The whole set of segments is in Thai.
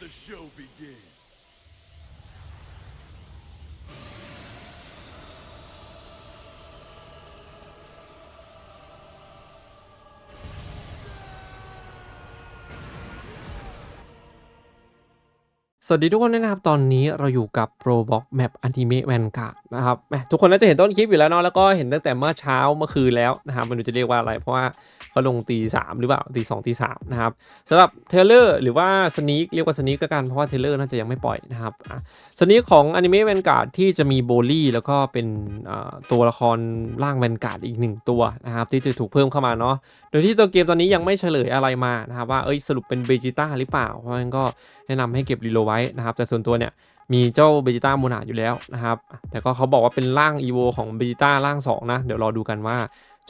the show begin. สวัสดีทุกคนนะครับ ตอนนี้เราอยู่กับ Roblox Map Anime Vanguard นะครับทุกคนน่าจะเห็นต้นคลิปอยู่แล้วเนาะแล้วก็เห็นตั้งแต่เมื่อเช้าเมื่อคืนแล้วนะครับมันจะเรียกว่าอะไร เพราะว่าเขาลงตีสามหรือเปล่าตีสองตีสามนะครับสำหรับเทเลอร์หรือว่าสนีกเรียกว่าสนีกแล้วกันเพราะว่าเทเลอร์น่าจะยังไม่ปล่อยนะครับอะสนีกของ Anime Vanguard ที่จะมีโบลี่แล้วก็เป็นตัวละครร่าง Vanguard อีกหนึ่งตัวนะครับที่จะถูกเพิ่มเข้ามาเนาะโดยที่ตัวเกมตอนนี้ยังไม่เฉลยอะไรมานะครับว่าเอ้ยสรุปเป็นเบจิต้าหรือเปล่าเพราะฉะนั้นก็แนะนำให้เก็บรีโลไว้นะครับแต่ส่วนตัวเนี่ยมีเจ้าเบจิต้าโมนาอยู่แล้วนะครับแต่ก็เขาบอกว่าเป็นร่างอีโวของเบจิต้าร่าง 2 นะ เดี๋ยวรอดูกันว่า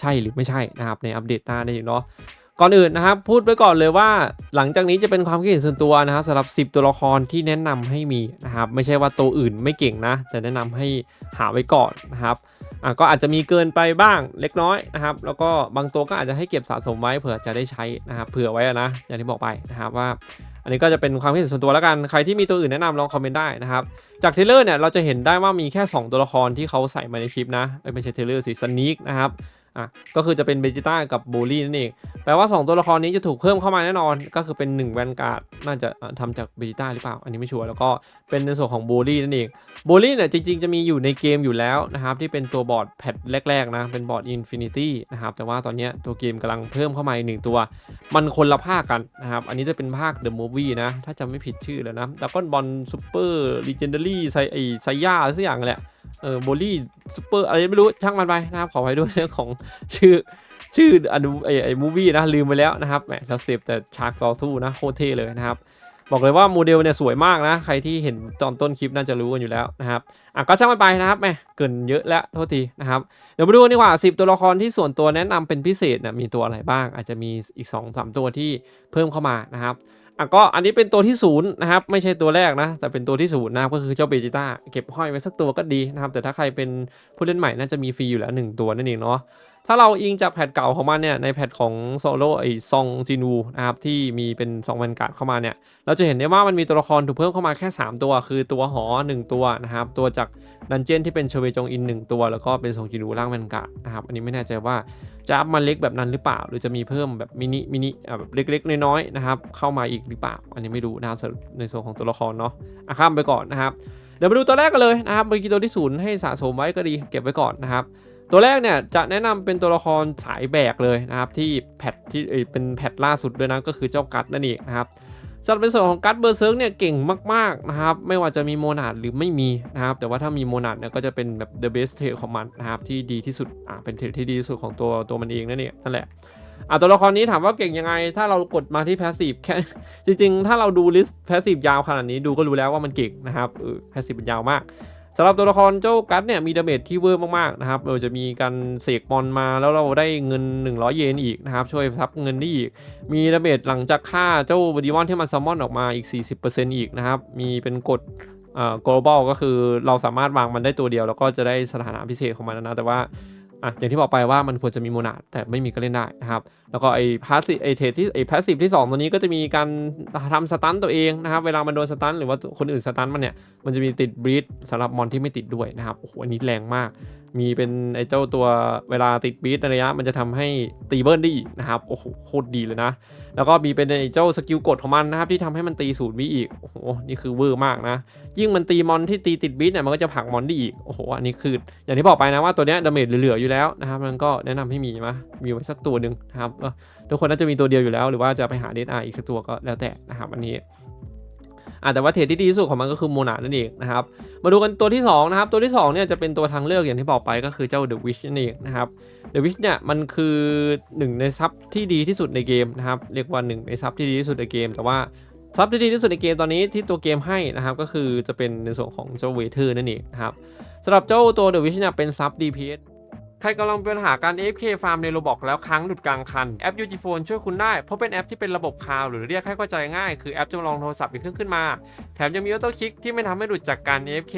ใช่หรือไม่ใช่นะครับในอัปเดตหน้าได้เนาะก่อนอื่นนะครับพูดไว้ก่อนเลยว่าหลังจากนี้จะเป็นความคิดเห็นส่วนตัวนะครับสำหรับ 10 ตัวละครที่แนะนำให้มีนะครับไม่ใช่ว่าตัวอื่นไม่เก่งนะ แต่แนะนำให้หาไว้ก่อนนะครับอะก็อาจจะมีเกินไปบ้างเล็กน้อยนะครับแล้วก็บางตัวก็อาจจะให้เก็บสะสมไว้เผื่อจะได้ใช้นะครับเผื่อไว้นะอย่างที่บอกไปนะครับว่า อันนี้ก็จะเป็นความคิดเห็นส่วนตัวแล้วกันใครที่มีตัวอื่นแนะนำลองคอมเมนต์ได้นะครับจากเทเลอร์เนี่ยเราจะเห็นได้ว่ามีแค่ 2 ตัวละครที่เขาใส่มาในคลิปนะเอ้ยไม่ใช่เทเลอร์สิสนิกนะครับ อะก็คือจะเป็นเบจิต้ากับโบลี่นั่นเองแปลว่า 2 ตัวละครนี้จะถูกเพิ่มเข้ามาแน่นอน ก็คือเป็น1แวนการ์ดน่าจะเอ่อทำจากเบจิต้าหรือเปล่า อันนี้ไม่ชัวร์แล้วก็เป็นในส่วนของโบลี่นั่นเองโบลี่เนี่ยจริงๆ จะมีอยู่ในเกมอยู่แล้วนะครับที่เป็นตัวบอร์ดแพทแรกๆนะเป็นบอร์ด Infinity นะครับแต่ว่าตอนนี้ตัวเกมกำลังเพิ่มเข้ามาอีกหนึ่งตัว มันคนละภาคกันนะครับอันนี้จะเป็นภาค The Movie นะถ้าจำไม่ผิดชื่อแล้วนะดักกอนบอลซูเปอร์ลีเจนเดารี่ไซไอไซย่าสักอย่างแหละ เออโบลี่ซูเปอร์อะไรไม่รู้ช่างมันไปนะครับขอไว้ด้วยเรื่องของชื่อชื่ออันไอไอมูวี่นะลืมไปแล้วนะครับแหมเราเสพแต่ฉากต่อสู้นะโคตรเท่เลยนะครับ บอกเลยว่าโมเดลเนี่ยสวยมากนะ ใครที่เห็นตอนต้นคลิปน่าจะรู้กันอยู่แล้วนะครับอะก็ช่างมันไปนะครับแหมเกินเยอะแล้วโทษทีนะครับเดี๋ยวมาดูกันดีกว่า 10 ตัวละครที่ส่วนตัวแนะนำเป็นพิเศษนะมีตัวอะไรบ้าง อาจจะมีอีก 2 3 ตัวที่เพิ่มเข้ามานะครับ อะก็อันนี้เป็นตัวที่ศูนย์นะครับไม่ใช่ตัวแรกนะ แต่เป็นตัวที่ศูนย์นะครับก็คือเจ้าเบจิต้าเก็บห้อยไว้สักตัวก็ดีนะครับแต่ถ้าใครเป็นผู้เล่นใหม่น่าจะมีฟรีอยู่แล้ว 1 ตัวนั่นเองเนาะ ถ้าเราอิงจากแพทเก่าของมันเนี่ยในแพทของโซโลไอซองจินูนะครับที่มีเป็น2วันการ์ดเข้ามาเนี่ยเราจะเห็นได้ว่ามันมีตัวละครถูกเพิ่มเข้ามาแค่ 3 ตัว คือตัวหอ 1 ตัวนะครับตัวจากดันเจียนที่เป็นเชเวจงอิน 1 ตัว แล้วก็เป็นซองจินูร่างแวนการ์ดนะครับอันนี้ไม่แน่ใจว่าจะอัพมาเล็กแบบนั้นหรือเปล่า หรือจะมีเพิ่มแบบมินิมินิแบบเล็กๆน้อยๆนะครับเข้ามาอีกหรือเปล่า อันนี้ไม่รู้นะครับในส่วนของตัวละครเนาะอะข้ามไปก่อนนะครับเดี๋ยวมาดูตัวแรกกันเลยนะครับเมื่อกี้ตัวที่ศูนย์ให้สะสมไว้ก็ดีเก็บไว้ก่อนนะครับ ตัวแรกเนี่ยจะแนะนำเป็นตัวละครสายแบกเลยนะครับที่แพทที่เป็นแพทล่าสุดด้วยนะก็คือเจ้ากัดนั่นเองนะครับสำหรับในส่วนของกัดเบอร์เซิร์กเนี่ยเก่งมากๆนะครับไม่ว่าจะมีโมนาดหรือไม่มีนะครับแต่ว่าถ้ามีโมนาดเนี่ยก็จะเป็นแบบ the best trade ของมันนะครับที่ดีที่สุดอ่าเป็นเทรที่ดีที่สุดของตัวตัวมันเองนั่นเองนั่นแหละอะตัวละครนี้ถามว่าเก่งยังไง ถ้าเรากดมาที่ passive แค่จริง ๆ ถ้าเราดูลิสต์ passive ยาวขนาดนี้ดูก็รู้แล้วว่ามันเก่งนะครับเออ passive มันยาวมาก สำหรับตัวละครเจ้ากัสเนี่ยมีดาเมจที่เวอร์มากๆนะครับเราจะมีการเสกมอนมาแล้วเราได้เงิน 100 เยนอีกนะครับช่วยทับเงินได้อีก มีดาเมจหลังจากฆ่าเจ้าบดีมอนที่มันซัมมอนออกมาอีก 40%อีกนะครับมีเป็นกฎเอ่อ global ก็คือเราสามารถวางมันได้ตัวเดียว แล้วก็จะได้สถานะพิเศษของมันนะแต่ว่า อะอย่างที่บอกไปว่ามันควรจะมีโมนาดแต่ไม่มีก็เล่นได้นะครับ แล้วก็ไอ้พาสซีไอ้เทรดที่ไอ้พาสซีฟที่ 2 ตัวนี้ก็จะมีการทำสตันตัวเองนะครับ เวลามันโดนสตันหรือว่าคนอื่นสตันมันเนี่ย มันจะมีติดบรีดสำหรับมอนที่ไม่ติดด้วยนะครับ โอ้โหอันนี้แรงมาก มีเป็นไอ้เจ้าตัวเวลาติดบรีดในระยะ มันจะทำให้ตีเบิร์นได้อีกนะครับ โอ้โหโคตรดีเลยนะ แล้วก็มีเป็นไอ้เจ้าสกิลกดของมันนะครับ ที่ทำให้มันตีศูนย์วิอีก โอ้โห นี่คือเวอร์มากนะ ยิ่งมันตีมอนที่ตีติดบรีดเนี่ยมันก็จะผลักมอนได้อีก โอ้โห อันนี้คือ อย่างที่บอกไปนะว่าตัวเนี้ยดาเมจเหลือๆอยู่แล้วนะครับมันก็แนะนำให้มีมามีไว้สักตัวหนึ่งนะครับทุกคนน่าจะมีตัวเดียวอยู่แล้ว หรือว่าจะไปหาเดนอาอีกสักตัวก็แล้วแต่นะครับอันนี้ อะแต่ว่าเทรดที่ดีที่สุดของมันก็คือโมนานั่นเองนะครับ มาดูกันตัวที่2นะครับ ตัวที่2เนี่ยจะเป็นตัวทางเลือกอย่างที่บอกไปก็คือเจ้า The Wish นั่นเองนะครับ The Wish เนี่ยมันคือหนึ่งในซับที่ดีที่สุดในเกมนะครับ เรียกว่าหนึ่งในซับที่ดีที่สุดในเกม แต่ว่าซับที่ดีที่สุดในเกมตอนนี้ที่ตัวเกมให้นะครับก็คือจะเป็นในส่วนของเจ้าเวเทอร์นั่นเองนะครับสำหรับเจ้าตัว The Wish เนี่ยเป็นซับ DPS ครกำลังมีปัญหาการ AFK ฟาร์มในโรบอกแล้วค้างหลุดกลางคัน แอป UG Phone ช่วยคุณได้ เพราะเป็นแอปที่เป็นระบบคลาวหรือเรียกให้เข้าใจง่าย คือแอปจำลองโทรศัพท์อีกเครื่องขึ้นมา แถมยังมีออโต้คลิกที่ไม่ทำให้หลุดจากการ AFK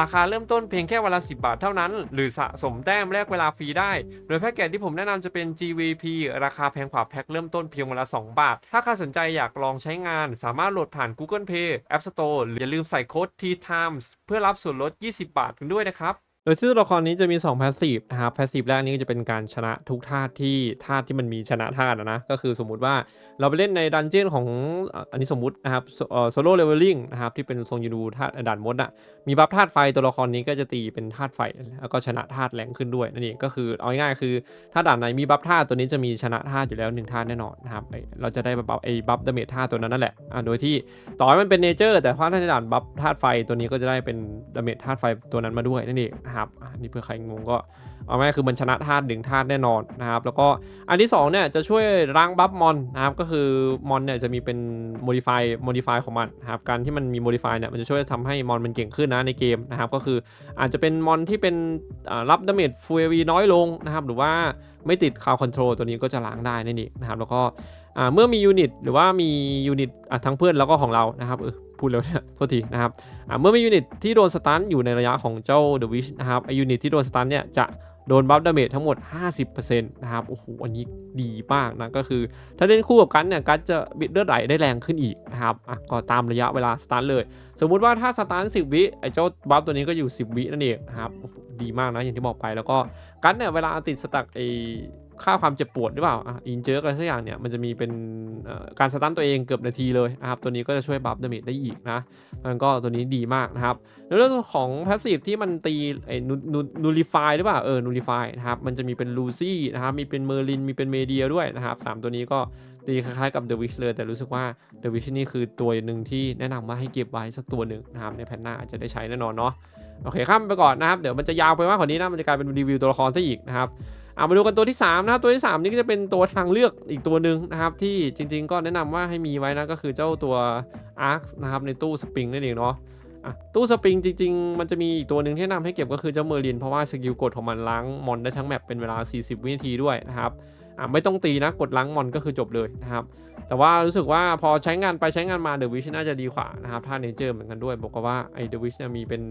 ราคาเริ่มต้นเพียงแค่วันละ 10 บาทเท่านั้น หรือสะสมแต้มแลกเวลาฟรีได้ โดยแพ็กเกจที่ผมแนะนำจะเป็น GVP ราคาแพงกว่าแพ็คเริ่มต้นเพียงวันละ 2 บาท ถ้าใครสนใจอยากลองใช้งาน สามารถโหลดผ่าน Google Play App Store หรืออย่าลืมใส่โค้ด T Times เพื่อรับส่วนลด 20 บาทกันด้วยนะครับ โดยที่ตัวละครนี้จะมี2 passive นะครับ passive แรกนี้ก็จะเป็นการชนะทุกธาตุที่ธาตุที่มันมีชนะธาตุนะ ก็คือสมมุติว่าเราไปเล่นในดันเจี้ยนของอันนี้สมมุตินะครับโซโล่เลเวลลิ่งนะครับที่เป็นทรงยูนูธาตุด่านมดอะมีบัฟธาตุไฟตัวละครนี้ก็จะตีเป็นธาตุไฟแล้วก็ชนะธาตุแรงขึ้นด้วยนั่นเองก็คือเอาง่ายๆคือถ้าด่านไหนมีบัฟธาตุตัวนี้จะมีชนะธาตุอยู่แล้วหนึ่งธาตุแน่นอนนะครับเราจะได้บัฟไอ้บัฟดาเมจธาตุตัวนั้นนั่นแหละอะโดยที่ต่อให้มันเป็นเนเจอร์แต่ว่าถ้าในด่านบัฟธาตุไฟตัวนี้ก็จะได้เป็นดาเมจธาตุไฟตัวนั้นมาด้วยนั่นเองนะครับอะนี่เพื่อใครงงก็เอาง่ายๆคือมันชนะธาตุหนึ่งธาตุแน่นอนนะครับ แล้วก็อันที่สองเนี่ยจะช่วยล้างบัฟมอนนะครับก็คือมอนเนี่ยจะมีเป็น modify modify ของมันนะครับการที่มันมี modify เนี่ยมันจะช่วยทำให้มอนมันเก่งขึ้นนะในเกมนะครับก็คืออาจจะเป็นมอนที่เป็นรับดาเมจฟูเอวีน้อยลงนะครับหรือว่าไม่ติดคาวคอนโทรลตัวนี้ก็จะล้างได้นั่นเองนะครับแล้วก็เมื่อมียูนิตหรือว่ามียูนิตทั้งเพื่อนแล้วก็ของเรานะครับเพูดแล้วเนี่ยโทษทีนะครับเมื่อมียูนิตที่โดนสตันอยู่ในระยะของเจ้าเดอะวิชนะครับไอยูนิตที่โดนสตันเนี่ยจะโดนบัฟดาเมจทั้งหมด 50%นะครับ โอ้โห อันนี้ดีมากนะ ก็คือ ถ้าเล่นคู่กับกันเนี่ย กันจะบิดเลือดไหลได้แรงขึ้นอีกนะครับ อะ ก็ตามระยะเวลาสตาร์ทเลย สมมุติว่าถ้าสตาร์ท10วิ ไอ้เจ้าบัฟตัวนี้ก็อยู่ 10 วินั่นเองนะครับ ดีมากนะ อย่างที่บอกไป แล้วก็กันเนี่ย เวลาติดสตักไอ ค่าความเจ็บปวดหรือเปล่าอินเจอร์อะไรสักอย่างเนี่ยมันจะมีเป็นการสตันตัวเองเกือบนาทีเลยนะครับ ตัวนี้ก็จะช่วยบัฟดาเมจได้อีกนะมันก็ตัวนี้ดีมากนะครับในเรื่องของพาสซีฟที่มันตีไอ้นูริฟายหรือเปล่าเออนูริฟายนะครับมันจะมีเป็นลูซี่นะครับมีเป็นเมอร์ลินมีเป็นเมเดียด้วยนะครับสามตัวนี้ก็ตีคล้ายๆกับ The Witch เลย แต่รู้สึกว่า The Witch นี่คือตัวหนึ่งที่แนะนำว่าให้เก็บไว้สักตัวหนึ่งนะครับในแผ่นหน้าอาจจะได้ใช้แน่นอนเนาะโอเคข้ามไปก่อนนะครับ เดี๋ยวมันจะยาวไปมากกว่านี้นะ มันจะกลายเป็นรีวิวตัวละครซะอีกนะครับ เอามาดูกันตัวที่3นะครับตัวที่ 3 นี่ก็จะเป็นตัวทางเลือกอีกตัวหนึ่งนะครับ ที่จริง ๆ ก็แนะนำว่าให้มีไว้นะก็คือเจ้าตัว Arc นะครับในตู้สปริงนั่นเองเนาะตู้สปริงจริง ๆ มันจะมีอีกตัวหนึ่งที่แนะนำให้เก็บก็คือเจ้าเมอร์ลินเพราะว่าสกิลกดของมันล้างมอนได้ทั้งแมปเป็นเวลา 40 วินาทีด้วยนะครับอะไม่ต้องตีนะกดล้างมอนก็คือจบเลยนะครับแต่ว่ารู้สึกว่าพอใช้งานไปใช้งานมาเดอะวิชน่าจะดีกว่านะครับถ้าเนเจอร์เหมือนกันด้วย บอกว่าไอเดอะวิชเนี่ยมีเป็น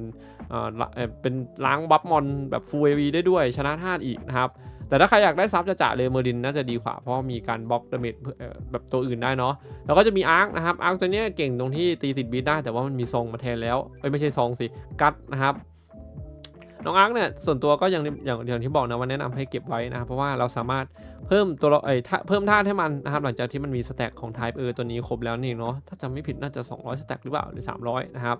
เอ่อเอ่อเป็นล้างบัฟมอนแบบฟูลเอวีได้ด้วยชนะธาตุอีกนะครับ แต่ถ้าใครอยากได้ซับจะจ่าเลยเมอร์ดินน่าจะดีกว่า เพราะมีการบล็อกดาเมจแบบตัวอื่นได้เนาะแล้วก็จะมีอาร์คนะครับอาร์คตัวเนี้ยเก่งตรงที่ตีติดบีทได้แต่ว่ามันมีซองมาแทนแล้วเอ้ยไม่ใช่ซองสิกัดนะครับน้องอาร์คเนี่ยส่วนตัวก็อย่างอย่างอย่างที่บอกนะว่าแนะนำให้เก็บไว้นะครับเพราะว่าเราสามารถเพิ่มตัวเอ้ยเพิ่มธาตุให้มันนะครับหลังจากที่มันมีสแต็กของ Type เออตัวนี้ครบแล้วนี่เนาะถ้าจำไม่ผิดน่าจะ 200 สแต็กหรือเปล่าหรือ 300 นะครับ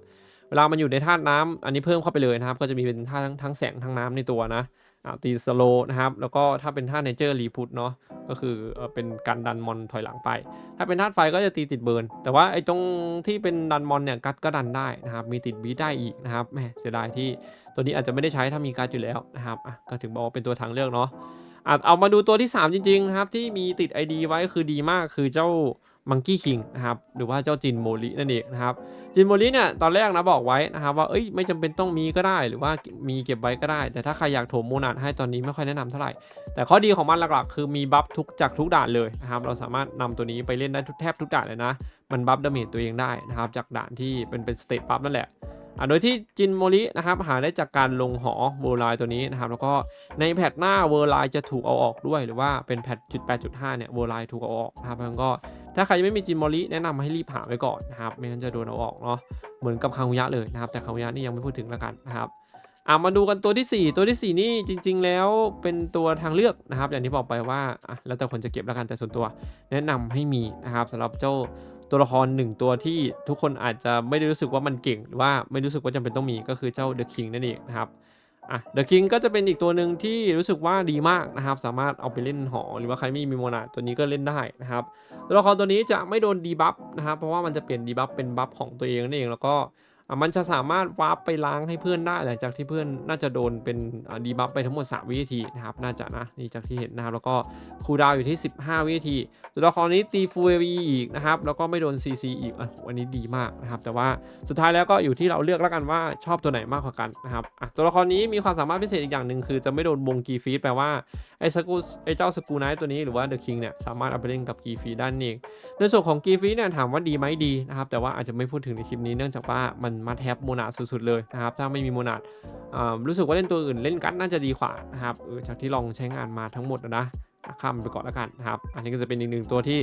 เวลามันอยู่ในธาตุน้ำอันนี้เพิ่มเข้าไปเลยนะครับ ก็จะมีเป็นธาทั้งทั้งแสงทั้งน้ำในตัวนะอ่า ตีสโลนะครับ แล้วก็ถ้าเป็นธาเนเจอร์รีพุทเนาะก็คือเป็นการดันมอนถอยหลังไป ถ้าเป็นธาตุไฟก็จะตีติดเบิร์น แต่ว่าไอ้ตรงที่เป็นดันมอนเนี่ยกัดก็ดันได้นะครับ มีติดบีได้อีกนะครับแหมเสียดายที่ตัวนี้อาจจะไม่ได้ใช้ถ้ามีการ์ดอยู่แล้วนะครับอะก็ถึงบอกว่าเป็นตัวทางเลือกเนาะอะเอามาดูตัวที่ 3 จริงๆนะครับที่มีติด ID ไว้คือดีมากคือเจ้า มังกี้คิงนะครับหรือว่าเจ้าจินโมลินั่นเองนะครับจินโมลิเนี่ยตอนแรกนะบอกไว้นะครับว่าเอ้ยไม่จำเป็นต้องมีก็ได้ หรือว่ามีเก็บไว้ก็ได้ แต่ถ้าใครอยากโถมโมนาดให้ตอนนี้ไม่ค่อยแนะนำเท่าไหร่ แต่ข้อดีของมันหลักๆ คือมีบัฟทุกจากทุกด่านเลยนะครับเราสามารถนำตัวนี้ไปเล่นได้ทุกแทบทุกด่านเลยนะ มันบัฟดาเมจตัวเองได้นะครับจากด่านที่เป็นเป็นสเตตบัฟนั่นแหละ โดยที่จินโมรินะครับหาได้จากการลงหอเวอร์ไลน์ตัวนี้นะครับแล้วก็ในแพทหน้าเวอร์ไลน์จะถูกเอาออกด้วย หรือว่าเป็นแพทจุดแปดจุดห้าเนี่ยเวอร์ไลน์ถูกเอาออกนะครับแล้วก็ถ้าใครยังไม่มีจินโมริแนะนำให้รีบหาไว้ก่อนนะครับไม่งั้นจะโดนเอาออกเนาะเหมือนกับคางุยะเลยนะครับแต่คางุยะนี่ยังไม่พูดถึงแล้วกันนะครับอะมาดูกันตัวที่ 4 ตัวที่ 4 นี่จริง ๆ แล้วเป็นตัวทางเลือกนะครับ อย่างที่บอกไปว่าอะแล้วแต่คนจะเก็บแล้วกันแต่ส่วนตัว แนะนำให้มีนะครับสำหรับเจ้า ตัวละครหนึ่งตัวที่ทุกคนอาจจะไม่ได้รู้สึกว่ามันเก่งหรือว่าไม่รู้สึกว่าจำเป็นต้องมีก็คือเจ้า The King นั่นเองนะครับอะ The King ก็จะเป็นอีกตัวหนึ่งที่รู้สึกว่าดีมากนะครับ สามารถเอาไปเล่นหอ หรือว่าใครไม่มีโมนาตัวนี้ก็เล่นได้นะครับ ตัวละครตัวนี้จะไม่โดนดีบัฟนะครับ เพราะว่ามันจะเปลี่ยนดีบัฟเป็นบัฟของตัวเองนั่นเองแล้วก็ มันจะสามารถวาร์ปไปล้างให้เพื่อนได้หลังจากที่เพื่อนน่าจะโดนเป็นดีบัฟไปทั้งหมด 3 วินาทีนะครับ น่าจะนะนี่จากที่เห็นนะครับแล้วก็คูดาวอยู่ที่ 15 วินาทีตัวละครนี้ตีฟูเอวีอีกนะครับ แล้วก็ไม่โดน CC อีกอ,อันนี้ดีมากนะครับ แต่ว่าสุดท้ายแล้วก็อยู่ที่เราเลือกแล้วกันว่าชอบตัวไหนมากกว่ากันนะครับตัวละครนี้มีความสามารถพิเศษอีกอย่างหนึ่งคือจะไม่โดนวงกีฟีดแปลว่าไอ้สกูไอ้เจ้าสกูไนท์ตัวนี้หรือว่าเดอะคิงเนี่ยสามารถเอาไปเล่นกับกีฟีดได้นั่นเองในส่วนของกีฟีเนี่ยถามว่าดีไหมดีนะครับแต่ว่าอาจจะไม่พูดถึงในคลิปนี้เนื่องจากว่ามันมาแทบโมนาสุดๆเลยนะครับถ้าไม่มีโมนาอ่ารู้สึกว่าเล่นตัวอื่นเล่นกัดน่าจะดีกว่านะครับจากที่ลองใช้งานมาทั้งหมดนะนะข้ามไปก่อนแล้วกันนะครับ อันนี้ก็จะเป็นอีกหนึ่งตัวที่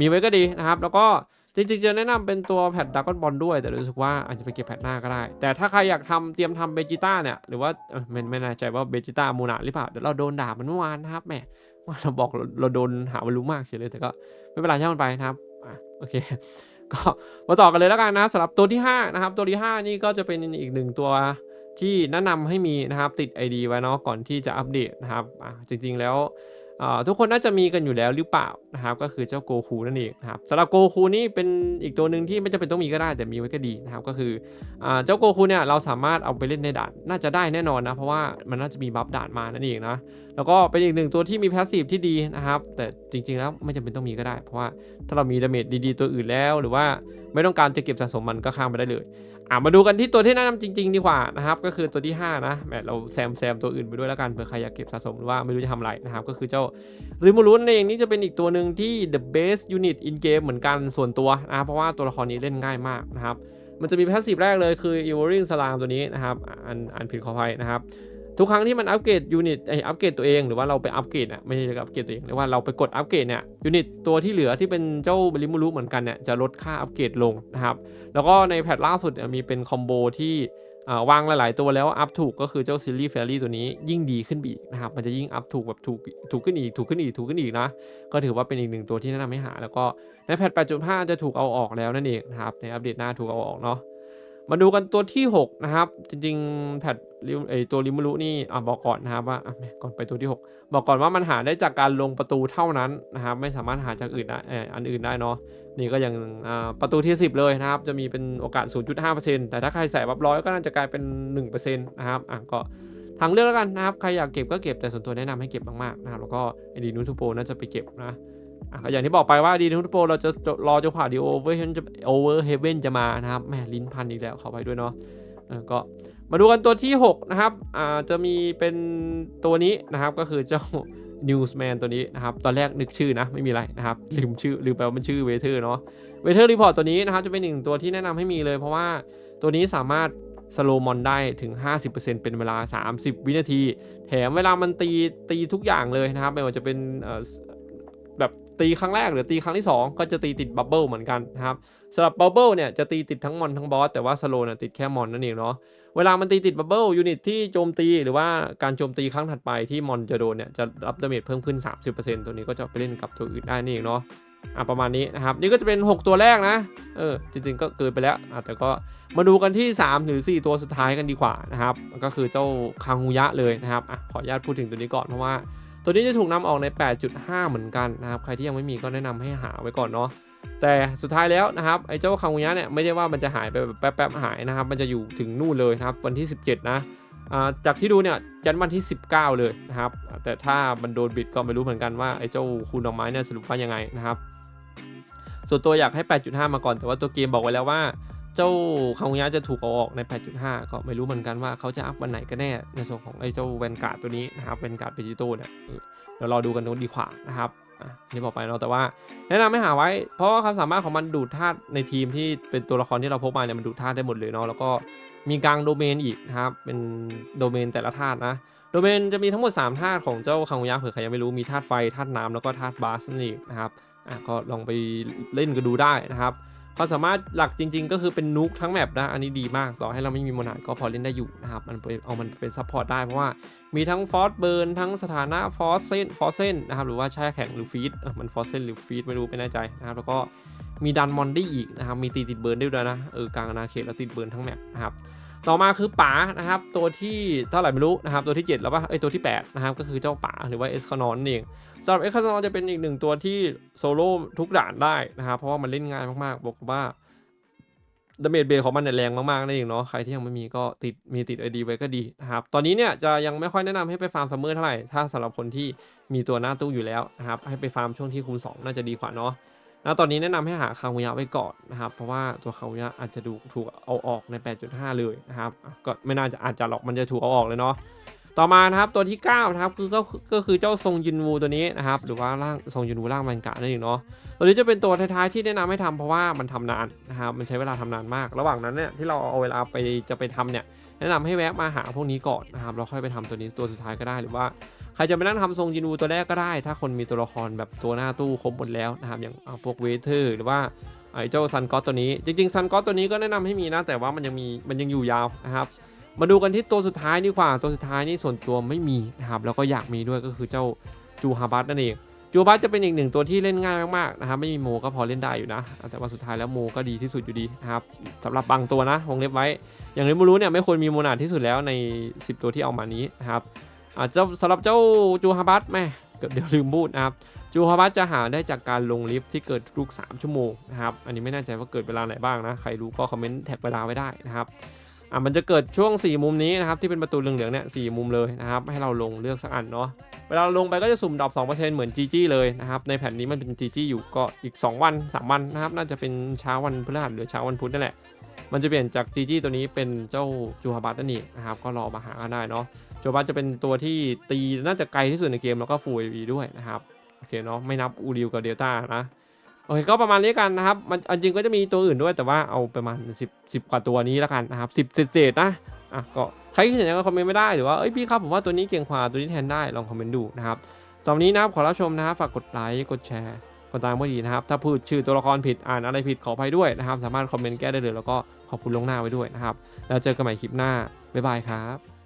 มีไว้ก็ดีนะครับ แล้วก็จริงๆจะแนะนำเป็นตัวแพดดักกอนบอลด้วย แต่รู้สึกว่าอาจจะไปเก็บแพดหน้าก็ได้ แต่ถ้าใครอยากทำเตรียมทำเบจิต้าเนี่ย หรือว่าไม่ไม่แน่ใจว่าเบจิต้าโมนาหรือเปล่า เดี๋ยวเราโดนด่ามันเมื่อวานนะครับแหมว่าเราบอกเราเราโดนหาว่ารู้มากเฉยเลย แต่ก็ไม่เป็นไรช่างมันไปนะครับ อะโอเค ก็มาต่อกันเลยแล้วกันนะครับสำหรับตัวที่ 5 นะครับ ตัวที่ 5 นี่ก็จะเป็นอีกหนึ่งตัวที่แนะนำให้มีนะครับติด ID ไว้เนาะก่อนที่จะอัปเดตนะครับจริงๆแล้ว ทุกคนน่าจะมีกันอยู่แล้วหรือเปล่านะครับ ก็คือเจ้าโกคูนั่นเองนะครับสำหรับโกคูนี่เป็นอีกตัวหนึ่งที่ไม่จำเป็นต้องมีก็ได้แต่มีไว้ก็ดีนะครับ ก็คืออเจ้าโกคูเนี่ยเราสามารถเอาไปเล่นในด่านน่าจะได้แน่นอนนะเพราะว่ามันน่าจะมีบัฟด่านมานั่นเองนะแล้วก็เป็นอีกหนึ่งตัวที่มีแพสซีฟที่ดีนะครับ แต่จริง ๆ แล้วไม่จำเป็นต้องมีก็ได้ เพราะว่าถ้าเรามีดาเมจดีๆ ตัวอื่นแล้ว หรือว่าไม่ต้องการจะเก็บสะสมมันก็ข้ามไปได้เลย อะมาดูกันที่ตัวที่แนะนำจริง ๆ ดีกว่านะครับก็คือตัวที่ 5 นะแมเราแซมแซมตัวอื่นไปด้วยแล้วกันเผื่อใครอยากเก็บสะสมหรือว่าไม่รู้จะทำอะไรนะครับก็คือเจ้าริมูรุนเองนี่จะเป็นอีกตัวหนึ่งที่ the best unit in game เหมือนกันส่วนตัวนะครับเพราะว่าตัวละครนี้เล่นง่ายมากนะครับมันจะมีแพสซีฟแรกเลยคือ e v o r i n g Slam ตัวนี้นะครับอันอันผิดขออภัยนะครับ ทุกครั้งที่มันอัปเกรดยูนิตไออัปเกรดตัวเองหรือว่าเราไปอัปเกรดอะไม่ใช่อัปเกรดตัวเองหรือว่าเราไปกดอัปเกรดเนี่ยยูนิตตัวที่เหลือที่เป็นเจ้าบริมูรุเหมือนกันเนี่ยจะลดค่าอัปเกรดลงนะครับแล้วก็ในแพทล่าสุดมีเป็นคอมโบที่อ่าวางหลาย ๆ ตัวแล้วอัพถูกก็คือเจ้าซิลลี่เฟลลี่ตัวนี้ยิ่งดีขึ้นอีกนะครับมันจะยิ่งอัพถูกแบบถูกถูกขึ้นอีกถูกขึ้นอีกถูกขึ้นอีกนะก็ถือว่าเป็นอีกหนึ่งตัวที่แนะนำให้หา แล้วก็ในแพท8.5 จะถูกเอาออกแล้วนั่นเองนะครับในอัปเดตหน้าถูกเอาออกเนาะ มาดูกันตัวที่ 6 นะครับ จริงๆแพทริมไอตัวริมูรุนี่อะบอกก่อนนะครับว่าก่อนไปตัวที่ 6 บอกก่อนว่ามันหาได้จากการลงประตูเท่านั้นนะครับ ไม่สามารถหาจากอื่นได้อันอื่นได้เนาะนี่ก็ยังประตูที่ 10 เลยนะครับ จะมีเป็นโอกาส 0.5%แต่ถ้าใครใส่บับร้อยก็น่าจะกลายเป็น 1%นะครับอะก็ทางเลือกแล้วกันนะครับ ใครอยากเก็บก็เก็บแต่ส่วนตัวแนะนำให้เก็บมากๆนะครับแล้วก็ไอดีนูทูโปน่าจะไปเก็บนะ อะก็อย่างที่บอกไปว่าดีทูโปเราจะรอจนกว่าดีโอเวอร์เฮนจะโอเวอร์เฮเว่นจะมานะครับแหมลิ้นพันอีกแล้วขอไปด้วยเนาะก็มาดูกันตัวที่ 6 นะครับอ่าจะมีเป็นตัวนี้นะครับก็คือเจ้า Newsman ตัวนี้นะครับ ตอนแรกนึกชื่อนะ ไม่มีอะไรนะครับ ลืมชื่อ ลืมไปว่ามันชื่อเวเทอร์เนาะเวเทอร์รีพอร์ตตัวนี้นะครับ จะเป็นหนึ่งตัวที่แนะนำให้มีเลย เพราะว่าตัวนี้สามารถสโลมอนได้ถึง 50%เป็นเวลา 30 วินาที แถมเวลามันตีตีทุกอย่างเลยนะครับ ไม่ว่าจะเป็นแบบ ตีครั้งแรกหรือตีครั้งที่ 2 ก็จะตีติดบับเบิลเหมือนกันนะครับสำหรับบับเบิลเนี่ยจะตีติดทั้งมอนทั้งบอสแต่ว่าสโลเนี่ยติดแค่มอนนั่นเองเนาะเวลามันตีติดบับเบิลยูนิตที่โจมตีหรือว่าการโจมตีครั้งถัดไปที่มอนจะโดนเนี่ยจะรับดาเมจเพิ่มขึ้น 30%ตัวนี้ก็จะไปเล่นกับตัวอื่นได้นี่เองเนาะอะประมาณนี้นะครับนี่ก็จะเป็น 6 ตัวแรกนะเออจริงๆก็เกินไปแล้วอะแต่ก็มาดูกันที่ 3 หรือ 4 ตัวสุดท้ายกันดีกว่านะครับก็คือเจ้าคังฮูยะเลยนะครับอะขออนุญาตพูดถึงตัวนี้ก่อนเพราะว่า ตัวนี้จะถูกนำออกใน 8.5 เหมือนกันนะครับใครที่ยังไม่มีก็แนะนำให้หาไว้ก่อนเนาะแต่สุดท้ายแล้วนะครับไอ้เจ้าคังุยะเนี่ยไม่ได้ว่ามันจะหายไปแบบแป๊บๆหายนะครับ มันจะอยู่ถึงนู่นเลยนะครับ วันที่ 17 นะจากที่ดูเนี่ยยันวันที่ 19 เลยนะครับ แต่ถ้ามันโดนบิดก็ไม่รู้เหมือนกันว่าไอ้เจ้าคูณดอกไม้เนี่ยสรุปว่ายังไงนะครับ ส่วนตัวอยากให้ 8.5 มาก่อนแต่ว่าตัวเกมบอกไว้แล้วว่า จ้าคังุยะจะถูกเอาออกใน 8.5 ก็ไม่รู้เหมือนกันว่าเขาจะอัพวันไหนกันแน่ ในส่วนของไอ้เจ้าแวนการ์ดตัวนี้นะครับแวนการ์ดเปจิโต้เนี่ยเดี๋ยวรอดูกันดีกว่านะครับอะอันนี่บอกไปเนาะแต่ว่าแนะนำให้หาไว้ เพราะว่าความสามารถของมันดูดธาตุในทีมที่เป็นตัวละครที่เราพกมาเนี่ยมันดูดธาตุได้หมดเลยเนาะแล้วก็มีกลางโดเมนอีกนะครับเป็นโดเมนแต่ละธาตุนะโดเมนจะมีทั้งหมด3ธาตุของเจ้าคังุยะเผื่อใครยังไม่รู้มีธาตุไฟธาตุน้ำแล้วก็ธาตุบาสนั่นเองนะครับอะก็ลองไปเล่นกันดูได้นะครับ ความสามารถหลักจริง ๆ ก็คือเป็นนุกทั้งแมปนะอันนี้ดีมากต่อให้เราไม่มีโมนาก็พอเล่นได้อยู่นะครับมันเป็นเอามันเป็นซัพพอร์ตได้เพราะว่ามีทั้งฟอสเบิร์นทั้งสถานะฟอสเซนฟอสเซนนะครับหรือว่าแช่แข็งหรือฟีดมันฟอสเซนหรือฟีดไม่รู้ไม่แน่ใจนะครับแล้วก็มีดันมอนได้อีกนะครับมีตีติดเบิร์นได้ด้วยนะเออกลางอาณาเขตแล้วติดเบิร์นทั้งแมปนะครับ ต่อมาคือป๋านะครับตัวที่เท่าไหร่ไม่รู้นะครับตัวที่7แล้วป่ะเอ้ยตัวที่8นะครับก็คือเจ้าป๋าหรือว่าเอสคานอนนเองสำหรับเอสคานอนจะเป็นอีกหนึ่งตัวที่โซโล่ทุกด่านได้นะครับเพราะว่ามันเล่นง่ายมากๆ บอกว่าดาเมจเบสของมันเนี่ยแรงมากๆนั่นเองเนาะใครที่ยังไม่มีก็ติดมีติดไอดีไว้ก็ดีนะครับตอนนี้เนี่ยจะยังไม่ค่อยแนะนำให้ไปฟาร์มซัมเมอร์เท่าไหร่ถ้าสำหรับคนที่มีตัวหน้าตู้อยู่แล้วนะครับให้ไปฟาร์มช่วงที่คูณสองน่าจะดีกว่าเนาะ แล้วตอนนี้แนะนำให้หาคางูยะไว้ก่อนนะครับ เพราะว่าตัวคางูยะอาจจะดูถูกเอาออกใน 8.5 เลยนะครับ ก็ไม่น่าจะอาจจะหรอกมันจะถูกเอาออกเลยเนาะต่อมานะครับตัวที่9นะครับคือก็ก็คือเจ้าทรงยินวูตัวนี้นะครับหรือว่าร่างทรงยินวูร่างมันกะนั่นเองเนาะตัวนี้จะเป็นตัวท้ายๆที่แนะนำให้ทำเพราะว่ามันทำนานนะครับมันใช้เวลาทำนานมาก ระหว่างนั้นเนี่ยที่เราเอาเวลาไปจะไปทำเนี่ย แนะนำให้แวะมาหาพวกนี้ก่อนนะครับเราค่อยไปทำตัวนี้ตัวสุดท้ายก็ได้หรือว่าใครจะไปนั่งทำทรงยินวูตัวแรกก็ได้ ถ้าคนมีตัวละครแบบตัวหน้าตู้ครบหมดแล้วนะครับอย่างพวกเวเทอร์หรือว่าไอ้เจ้าซันก็อตตัวนี้ จริงๆซันก็อตตัวนี้ก็แนะนำให้มีนะแต่ว่ามันยังมีมันยังอยู่ยาวนะครับมาดูกันที่ตัวสุดท้ายดีกว่าตัวสุดท้ายนี่ส่วนตัวไม่มีนะครับแล้วก็อยากมีด้วยก็คือเจ้าจูฮาบัตนั่นเอง จูฮาบัตจะเป็นอีกหนึ่งตัวที่เล่นง่ายมากๆนะครับไม่มีโมก็พอเล่นได้อยู่นะ แต่ว่าสุดท้ายแล้วโมก็ดีที่สุดอยู่ดีนะครับสำหรับบางตัวนะวงเล็บไว้ อย่างที่มูรู้เนี่ยไม่ควรมีโมนาดที่สุดแล้วใน 10 ตัวที่เอามานี้นะครับอ่าเจ้าสำหรับเจ้าจูฮาบัตแม่เกือบเดี๋ยวลืมพูดนะครับจูฮาบัตจะหาได้จากการลงลิฟที่เกิดทุก3ชั่วโมงนะครับอันนี้ไม่แน่ใจว่าเกิดเวลาไหนบ้างนะใครรู้ก็คอมเมนต์แท็กเวลาไว้ได้นะครับ อะมันจะเกิดช่วง 4 มุมนี้นะครับที่เป็นประตูเหลืองๆเนี่ยสมุมเลยนะครับให้เราลงเลือกสักอันเนาะเวลาลงไปก็จะสุ่มดรอป2%เหมือน GG เลยนะครับในแผ่นนี้มันเป็น GG อยู่ก็อีก 2 วัน 3 วันนะครับน่าจะเป็นเช้าวันพฤหัสหรือเช้าวันพุธนั่นแหละมันจะเปลี่ยนจาก GG ตัวนี้เป็นเจ้าจูฮาบัตนั่นเองนะครับก็รอมาหากันได้เนาะจูฮาบัตจะเป็นตัวที่ตีน่าจะไกลที่สุดในเกมแล้วก็ฟูล AV ด้วยนะครับโอเคเนาะไม่นับอูริวกับเดลต้านะ โอเคก็ประมาณนี้กันนะครับ มันจริงก็จะมีตัวอื่นด้วยแต่ว่าเอาประมาณ 10 10 กว่าตัวนี้แล้วกันนะครับ10เศษๆนะอะก็ใครคิดเห็นยังไงก็คอมเมนต์ไม่ได้หรือว่าเอ้ยพี่ครับผมว่าตัวนี้เก่งกว่าตัวนี้แทนได้ลองคอมเมนต์ดูนะครับสำหรับนี้นะครับขอรับชมนะครับฝากกดไลค์กดแชร์กดตามก็ดีนะครับ ถ้าพูดชื่อตัวละครผิดอ่านอะไรผิดขออภัยด้วยนะครับ สามารถคอมเมนต์แก้ได้เลยแล้วก็ขอบคุณลงหน้าไว้ด้วยนะครับ แล้วเจอกันใหม่คลิปหน้าบ๊ายบายครับ